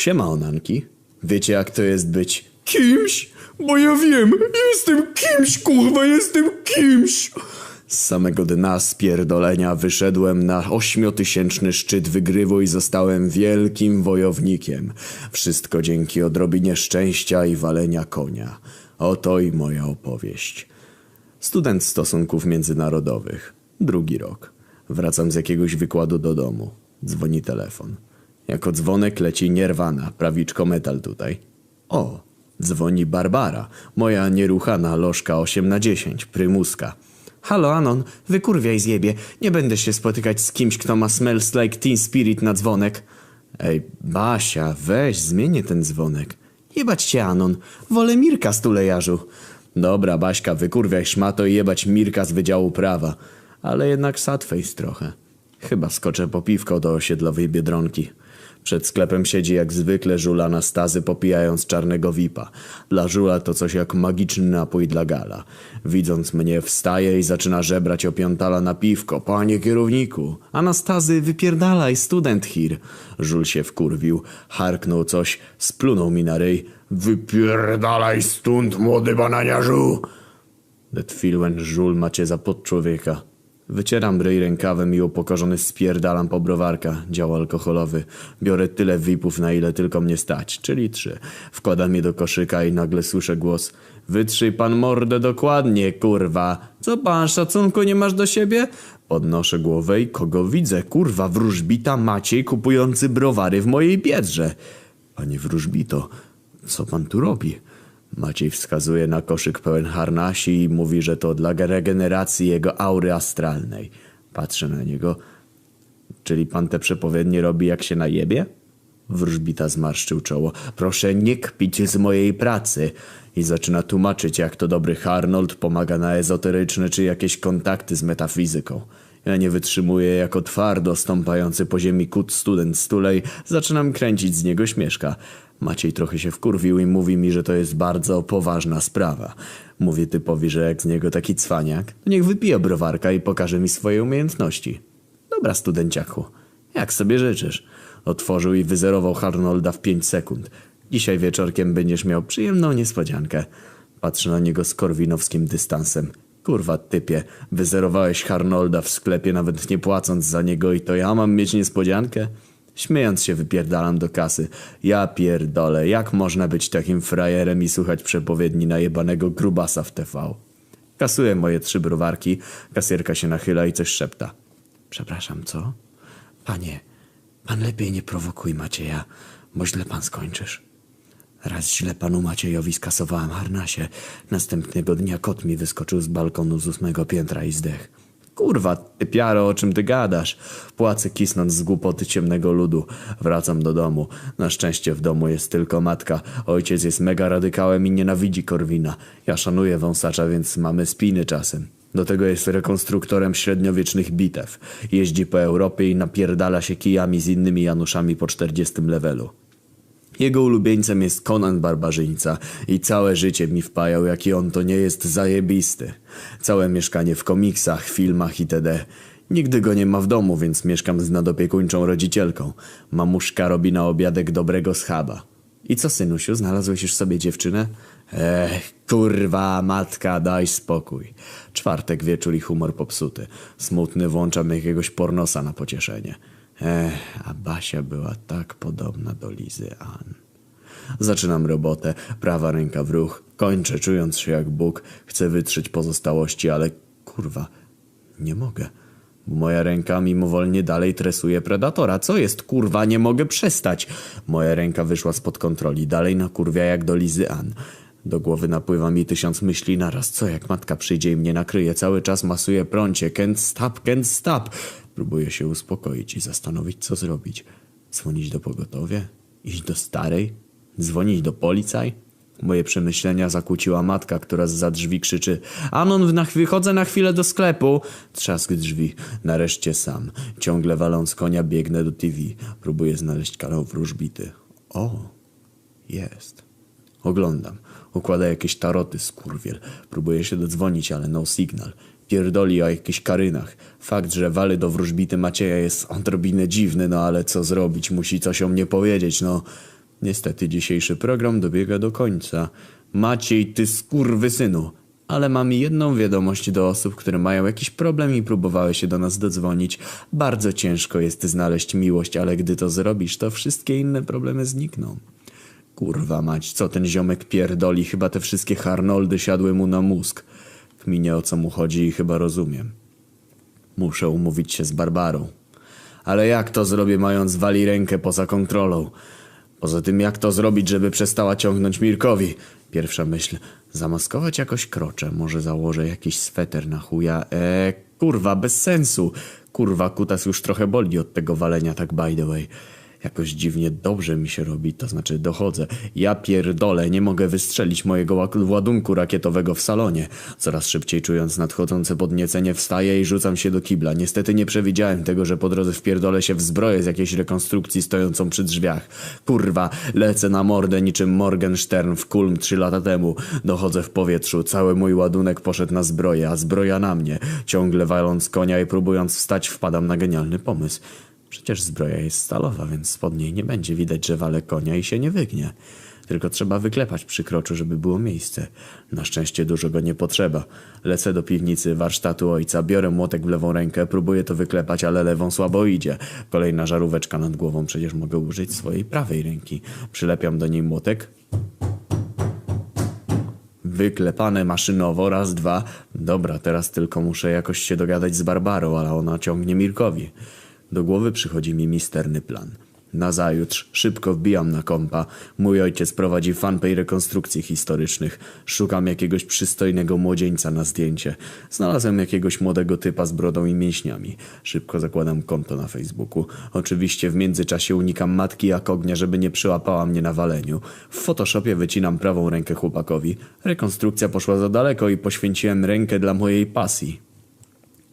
Siema, Onanki. Wiecie jak to jest być kimś? Bo ja wiem, jestem kimś, kurwa, jestem kimś. Z samego dna spierdolenia wyszedłem na ośmiotysięczny szczyt wygrywu i zostałem wielkim wojownikiem. Wszystko dzięki odrobinie szczęścia i walenia konia. Oto i moja opowieść. Student stosunków międzynarodowych. Drugi rok. Wracam z jakiegoś wykładu do domu. Dzwoni telefon. Jako dzwonek leci nierwana, prawiczko metal tutaj. O, dzwoni Barbara, moja nieruchana lożka 8 na 10, prymuska. Halo Anon, wykurwiaj zjebie, nie będę się spotykać z kimś, kto ma smells like teen spirit na dzwonek. Ej, Basia, weź, zmienię ten dzwonek. Jebać cię Anon, wolę Mirka z tulejarzu. Dobra, Baśka, wykurwiaj szmato i jebać Mirka z Wydziału Prawa. Ale jednak sadface trochę. Chyba skoczę po piwko do osiedlowej Biedronki. Przed sklepem siedzi jak zwykle żula na stazy popijając czarnego wipa. Dla żula to coś jak magiczny napój dla gala. Widząc mnie wstaje i zaczyna żebrać opiątala na piwko. Panie kierowniku, Anastazy wypierdalaj, student hir. Żul się wkurwił, harknął coś, splunął mi na ryj. Wypierdalaj stąd, młody bananiarzu! That feel when żul macie za podczłowieka. Wycieram ryj rękawem i upokorzony spierdalam po browarka, dział alkoholowy. Biorę tyle wipów, na ile tylko mnie stać, czyli trzy. Wkładam je do koszyka i nagle słyszę głos. Wytrzyj pan mordę dokładnie, kurwa. Co pan, szacunku nie masz do siebie? Podnoszę głowę i kogo widzę? Kurwa, wróżbita Maciej kupujący browary w mojej biedrze. Panie wróżbito, co pan tu robi? Maciej wskazuje na koszyk pełen harnasi i mówi, że to dla regeneracji jego aury astralnej. Patrzę na niego. Czyli pan te przepowiednie robi jak się najebie? Wróżbita zmarszczył czoło. Proszę nie kpić z mojej pracy. I zaczyna tłumaczyć, jak to dobry Harnold pomaga na ezoteryczne czy jakieś kontakty z metafizyką. Ja nie wytrzymuję jako twardo stąpający po ziemi kut student stulej. Zaczynam kręcić z niego śmieszka. Maciej trochę się wkurwił i mówi mi, że to jest bardzo poważna sprawa. Mówię typowi, że jak z niego taki cwaniak, to niech wypije browarka i pokaże mi swoje umiejętności. Dobra, studenciaku, jak sobie życzysz. Otworzył i wyzerował Harnolda w pięć sekund. Dzisiaj wieczorkiem będziesz miał przyjemną niespodziankę. Patrzę na niego z korwinowskim dystansem. Kurwa typie, wyzerowałeś Harnolda w sklepie nawet nie płacąc za niego i to ja mam mieć niespodziankę? Śmiejąc się wypierdalam do kasy. Ja pierdolę, jak można być takim frajerem i słuchać przepowiedni najebanego grubasa w TV? Kasuję moje trzy browarki, kasierka się nachyla i coś szepta. Przepraszam, co? Panie, pan lepiej nie prowokuj Macieja, bo źle pan skończysz. Raz źle panu Maciejowi skasowałem harnasie. Następnego dnia kot mi wyskoczył z balkonu z ósmego piętra i zdech. Kurwa, ty piaro, o czym ty gadasz? Płacę kisnąc z głupoty ciemnego ludu. Wracam do domu. Na szczęście w domu jest tylko matka. Ojciec jest mega radykałem i nienawidzi Korwina. Ja szanuję wąsacza, więc mamy spiny czasem. Do tego jest rekonstruktorem średniowiecznych bitew. Jeździ po Europie i napierdala się kijami z innymi Januszami po 40 levelu. Jego ulubieńcem jest Conan Barbarzyńca i całe życie mi wpajał, jaki on to nie jest zajebisty. Całe mieszkanie w komiksach, filmach itd. Nigdy go nie ma w domu, więc mieszkam z nadopiekuńczą rodzicielką. Mamuszka robi na obiadek dobrego schaba. I co, synusiu, znalazłeś już sobie dziewczynę? Ech, kurwa, matka, daj spokój. Czwartek wieczór i humor popsuty. Smutny włączam jakiegoś pornosa na pocieszenie. Ech, a Basia była tak podobna do Lizy Ann. Zaczynam robotę, prawa ręka w ruch, kończę czując się jak Bóg, chcę wytrzeć pozostałości, ale kurwa, nie mogę. Moja ręka mimowolnie dalej tresuje predatora. Co jest, kurwa, nie mogę przestać. Moja ręka wyszła spod kontroli, dalej na kurwia jak do Lizy Ann. Do głowy napływa mi tysiąc myśli naraz. Co jak matka przyjdzie i mnie nakryje? Cały czas masuje prącie. Can't stop, can't stop. Próbuję się uspokoić i zastanowić, co zrobić. Dzwonić do pogotowia? Iść do starej? Dzwonić do policaj? Moje przemyślenia zakłóciła matka, która za drzwi krzyczy Anon, na, wychodzę na chwilę do sklepu. Trzask drzwi. Nareszcie sam. Ciągle waląc konia biegnę do TV. Próbuję znaleźć kanał wróżbity. O, jest. Oglądam. Układa jakieś taroty, skurwiel. Próbuję się dodzwonić, ale no signal. Pierdoli o jakichś karynach. Fakt, że wali do wróżbity Macieja jest odrobinę dziwny, no ale co zrobić? Musi coś o mnie powiedzieć, no. Niestety dzisiejszy program dobiega do końca. Maciej, ty skurwysynu! Ale mam jedną wiadomość do osób, które mają jakiś problem i próbowały się do nas dodzwonić. Bardzo ciężko jest znaleźć miłość, ale gdy to zrobisz, to wszystkie inne problemy znikną. Kurwa mać, co ten ziomek pierdoli, chyba te wszystkie Harnoldy siadły mu na mózg. Kminie o co mu chodzi i chyba rozumiem. Muszę umówić się z Barbarą. Ale jak to zrobię, mając wali rękę poza kontrolą? Poza tym, jak to zrobić, żeby przestała ciągnąć Mirkowi? Pierwsza myśl, zamaskować jakoś krocze, może założę jakiś sweter na chuja. Eee, kurwa, bez sensu. Kurwa, kutas już trochę boli od tego walenia, tak by the way. Jakoś dziwnie dobrze mi się robi, to znaczy dochodzę. Ja pierdolę, nie mogę wystrzelić mojego ładunku rakietowego w salonie. Coraz szybciej czując nadchodzące podniecenie wstaję i rzucam się do kibla. Niestety nie przewidziałem tego, że po drodze wpierdolę się w zbroję z jakiejś rekonstrukcji stojącą przy drzwiach. Kurwa, lecę na mordę niczym Morgenstern w Kulm trzy lata temu. Dochodzę w powietrzu, cały mój ładunek poszedł na zbroję, a zbroja na mnie. Ciągle waląc konia i próbując wstać wpadam na genialny pomysł. Przecież zbroja jest stalowa, więc spod niej nie będzie widać, że wale konia i się nie wygnie. Tylko trzeba wyklepać przy kroczu, żeby było miejsce. Na szczęście dużo go nie potrzeba. Lecę do piwnicy, warsztatu ojca, biorę młotek w lewą rękę, próbuję to wyklepać, ale lewą słabo idzie. Kolejna żaróweczka nad głową, przecież mogę użyć swojej prawej ręki. Przylepiam do niej młotek, Wyklepane maszynowo, raz, dwa. Dobra, teraz tylko muszę jakoś się dogadać z Barbarą, ale ona ciągnie Mirkowi. Do głowy przychodzi mi misterny plan. Nazajutrz szybko wbijam na kompa. Mój ojciec prowadzi fanpage rekonstrukcji historycznych. Szukam jakiegoś przystojnego młodzieńca na zdjęcie. Znalazłem jakiegoś młodego typa z brodą i mięśniami. Szybko zakładam konto na Facebooku. Oczywiście w międzyczasie unikam matki jak ognia, żeby nie przyłapała mnie na waleniu. W Photoshopie wycinam prawą rękę chłopakowi. Rekonstrukcja poszła za daleko i poświęciłem rękę dla mojej pasji.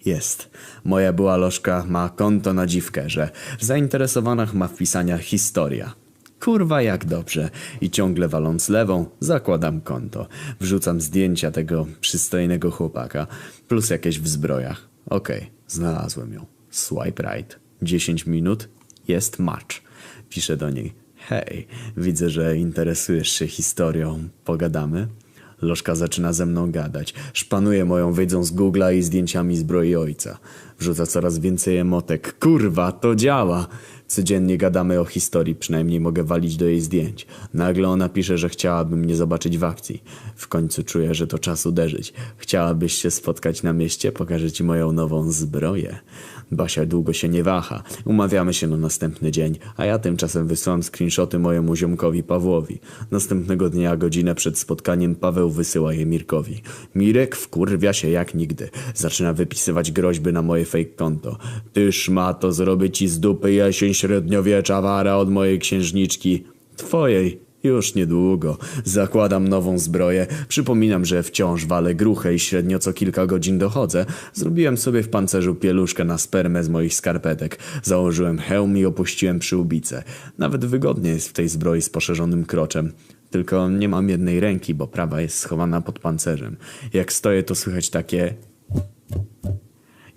Jest. Moja była lożka ma konto na dziwkerze. W zainteresowanych ma wpisania historia. Kurwa jak dobrze. I ciągle waląc lewą, zakładam konto. Wrzucam zdjęcia tego przystojnego chłopaka. Plus jakieś w zbrojach. Okej, znalazłem ją. Swipe right. 10 minut. Jest match. Piszę do niej. Hej, widzę, że interesujesz się historią. Pogadamy? Lożka zaczyna ze mną gadać. Szpanuje moją wyjdą z Google'a i zdjęciami zbroi ojca. Wrzuca coraz więcej emotek. Kurwa, to działa! Codziennie gadamy o historii, przynajmniej mogę walić do jej zdjęć. Nagle ona pisze, że chciałaby mnie zobaczyć w akcji. W końcu czuję, że to czas uderzyć. Chciałabyś się spotkać na mieście? Pokażę ci moją nową zbroję. Basia długo się nie waha. Umawiamy się na następny dzień, a ja tymczasem wysyłam screenshoty mojemu ziomkowi Pawłowi. Następnego dnia, godzinę przed spotkaniem, Paweł wysyła je Mirkowi. Mirek wkurwia się jak nigdy. Zaczyna wypisywać groźby na moje fake konto. Ty szmato, zrobię ci z dupy jesień średniowiecza wara od mojej księżniczki. Twojej. Już niedługo. Zakładam nową zbroję. Przypominam, że wciąż walę gruchę i średnio co kilka godzin dochodzę. Zrobiłem sobie w pancerzu pieluszkę na spermę z moich skarpetek. Założyłem hełm i opuściłem przyłbicę. Nawet wygodnie jest w tej zbroi z poszerzonym kroczem. Tylko nie mam jednej ręki, bo prawa jest schowana pod pancerzem. Jak stoję, to słychać takie...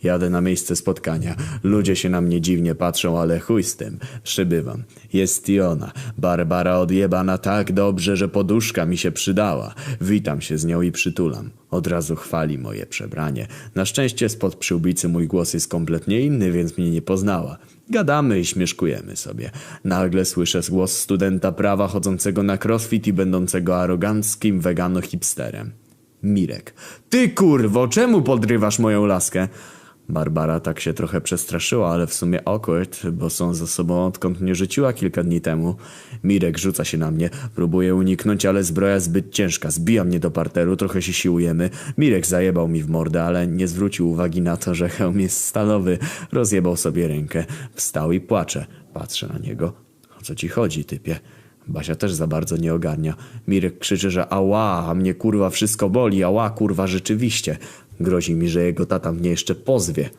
Jadę na miejsce spotkania. Ludzie się na mnie dziwnie patrzą, ale chuj z tym. Przybywam. Jest i ona. Barbara odjebana tak dobrze, że poduszka mi się przydała. Witam się z nią i przytulam. Od razu chwali moje przebranie. Na szczęście spod przyłbicy mój głos jest kompletnie inny, więc mnie nie poznała. Gadamy i śmieszkujemy sobie. Nagle słyszę głos studenta prawa chodzącego na crossfit i będącego aroganckim wegano-hipsterem. Mirek. Ty kurwo, czemu podrywasz moją laskę? Barbara tak się trochę przestraszyła, ale w sumie awkward, bo są ze sobą odkąd mnie rzuciła kilka dni temu. Mirek rzuca się na mnie, próbuje uniknąć, ale zbroja zbyt ciężka. Zbija mnie do parteru, trochę się siłujemy. Mirek zajebał mi w mordę, ale nie zwrócił uwagi na to, że hełm jest stalowy. Rozjebał sobie rękę. Wstał i płacze. Patrzę na niego. O co ci chodzi, typie? Basia też za bardzo nie ogarnia. Mirek krzyczy, że ała, a mnie kurwa wszystko boli, ała kurwa rzeczywiście. Grozi mi, że jego tata mnie jeszcze pozwie.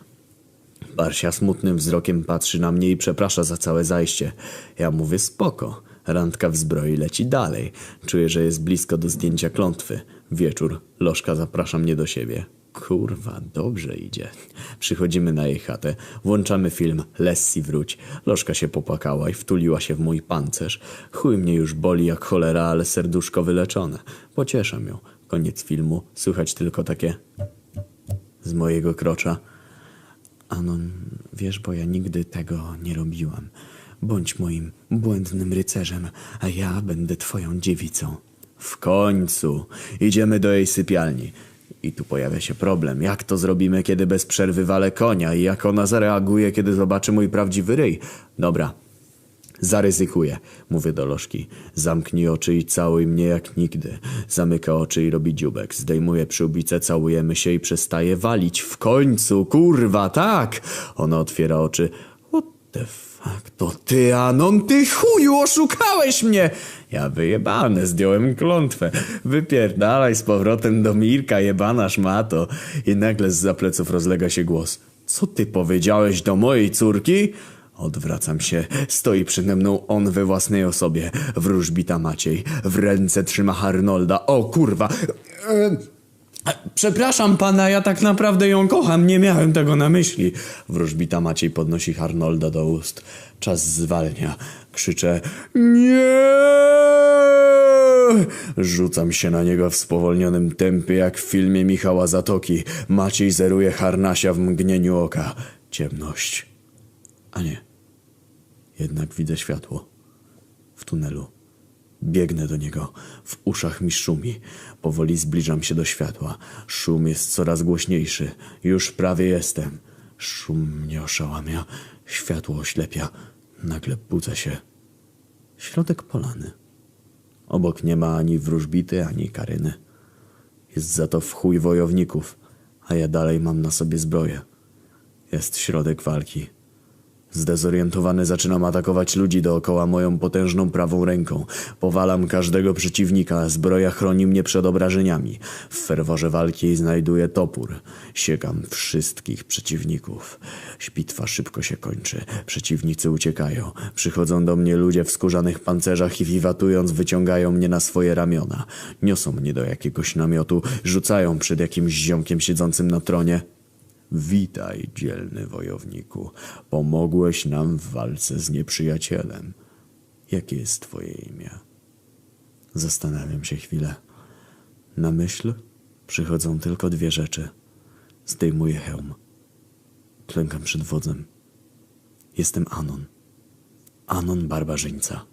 Barsia smutnym wzrokiem patrzy na mnie i przeprasza za całe zajście. Ja mówię spoko. Randka w zbroi leci dalej. Czuję, że jest blisko do zdjęcia klątwy. Wieczór. Lożka zaprasza mnie do siebie. Kurwa, dobrze idzie. Przychodzimy na jej chatę, włączamy film Lessie wróć. Lożka się popłakała i wtuliła się w mój pancerz. Chuj mnie już boli jak cholera, ale serduszko wyleczone. Pocieszam ją. Koniec filmu, słychać tylko takie z mojego krocza. Anon, wiesz, bo ja nigdy tego nie robiłam. Bądź moim błędnym rycerzem, a ja będę twoją dziewicą. W końcu idziemy do jej sypialni. I tu pojawia się problem. Jak to zrobimy, kiedy bez przerwy walę konia? I jak ona zareaguje, kiedy zobaczy mój prawdziwy ryj? Dobra, Zaryzykuję, mówię do Lożki. Zamknij oczy i całuj mnie jak nigdy. Zamyka oczy i robi dziubek. Zdejmuje przyłbicę, całujemy się i przestaje walić. W końcu, kurwa, tak! Ona otwiera oczy. What the fuck? To ty, Anon, ty chuju, oszukałeś mnie! Ja wyjebane, zdjąłem klątwę. Wypierdalaj z powrotem do Mirka, jebana szmato. I nagle z pleców rozlega się głos. Co ty powiedziałeś do mojej córki? Odwracam się. Stoi przede mną on we własnej osobie. Wróżbita Maciej. W ręce trzyma Arnolda. O kurwa! Przepraszam pana, ja tak naprawdę ją kocham. Nie miałem tego na myśli. Wróżbita Maciej podnosi Arnolda do ust. Czas zwalnia. Krzyczę. Nie! Rzucam się na niego w spowolnionym tempie, jak w filmie Michała Zatoki. Maciej zeruje harnasia w mgnieniu oka. Ciemność. A nie. Jednak widzę światło. W tunelu. Biegnę do niego. W uszach mi szumi. Powoli zbliżam się do światła. Szum jest coraz głośniejszy. Już prawie jestem. Szum mnie oszałamia. Światło oślepia. Nagle budzę się. Środek polany. Obok nie ma ani wróżbity, ani karyny. Jest za to w chuj wojowników, a ja dalej mam na sobie zbroję. Jest środek walki. Zdezorientowany zaczynam atakować ludzi dookoła moją potężną prawą ręką. Powalam każdego przeciwnika, zbroja chroni mnie przed obrażeniami. W ferworze walki znajduję topór. Siekam wszystkich przeciwników. Bitwa szybko się kończy. Przeciwnicy uciekają. Przychodzą do mnie ludzie w skórzanych pancerzach i wiwatując wyciągają mnie na swoje ramiona. Niosą mnie do jakiegoś namiotu, rzucają przed jakimś ziomkiem siedzącym na tronie. Witaj, dzielny wojowniku. Pomogłeś nam w walce z nieprzyjacielem. Jakie jest twoje imię? Zastanawiam się chwilę. Na myśl przychodzą tylko dwie rzeczy. Zdejmuję hełm. Klękam przed wodzem. Jestem Anon. Anon Barbarzyńca.